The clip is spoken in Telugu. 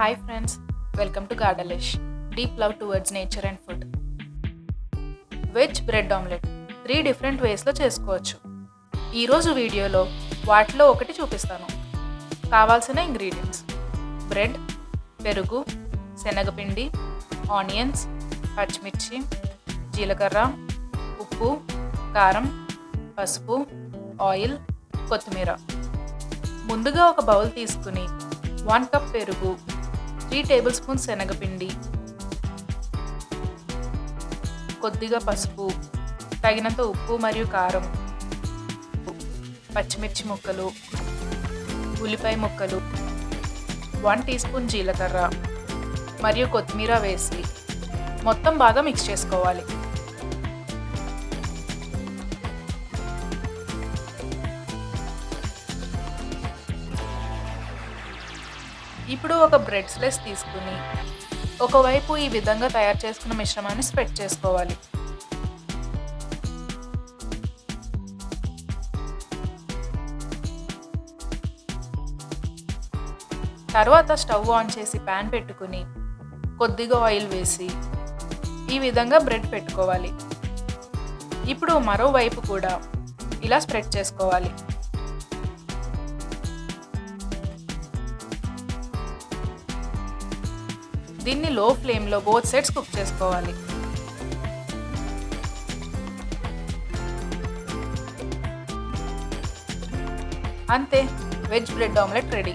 Hi friends welcome to గార్డలిష్ deep love towards nature and food veg bread omelette three different వేస్లో చేసుకోవచ్చు. ఈరోజు వీడియోలో వాటిలో ఒకటి చూపిస్తాను. కావాల్సిన ఇంగ్రీడియంట్స్ బ్రెడ్ పెరుగు శనగపిండి ఆనియన్స్ పచ్చిమిర్చి జీలకర్ర ఉప్పు కారం పసుపు ఆయిల్ కొత్తిమీర. ముందుగా ఒక బౌల్ తీసుకుని వన్ కప్ పెరుగు త్రీ టేబుల్ స్పూన్ శనగపిండి కొద్దిగా పసుపు తగినంత ఉప్పు మరియు కారం పచ్చిమిర్చి ముక్కలు ఉల్లిపాయ ముక్కలు వన్ టీ స్పూన్ జీలకర్ర మరియు కొత్తిమీర వేసి మొత్తం బాగా మిక్స్ చేసుకోవాలి. ఇప్పుడు ఒక బ్రెడ్ స్లెస్ తీసుకుని ఒకవైపు ఈ విధంగా తయారు చేసుకున్న మిశ్రమాన్ని స్ప్రెడ్ చేసుకోవాలి. తర్వాత స్టవ్ ఆన్ చేసి ప్యాన్ పెట్టుకుని కొద్దిగా ఆయిల్ వేసి ఈ విధంగా బ్రెడ్ పెట్టుకోవాలి. ఇప్పుడు మరోవైపు కూడా ఇలా స్ప్రెడ్ చేసుకోవాలి. దీన్ని లో ఫ్లేమ్లో బోత్ సైడ్స్ కుక్ చేసుకోవాలి. అంతే వెజ్ బ్రెడ్ ఆమ్లెట్ రెడీ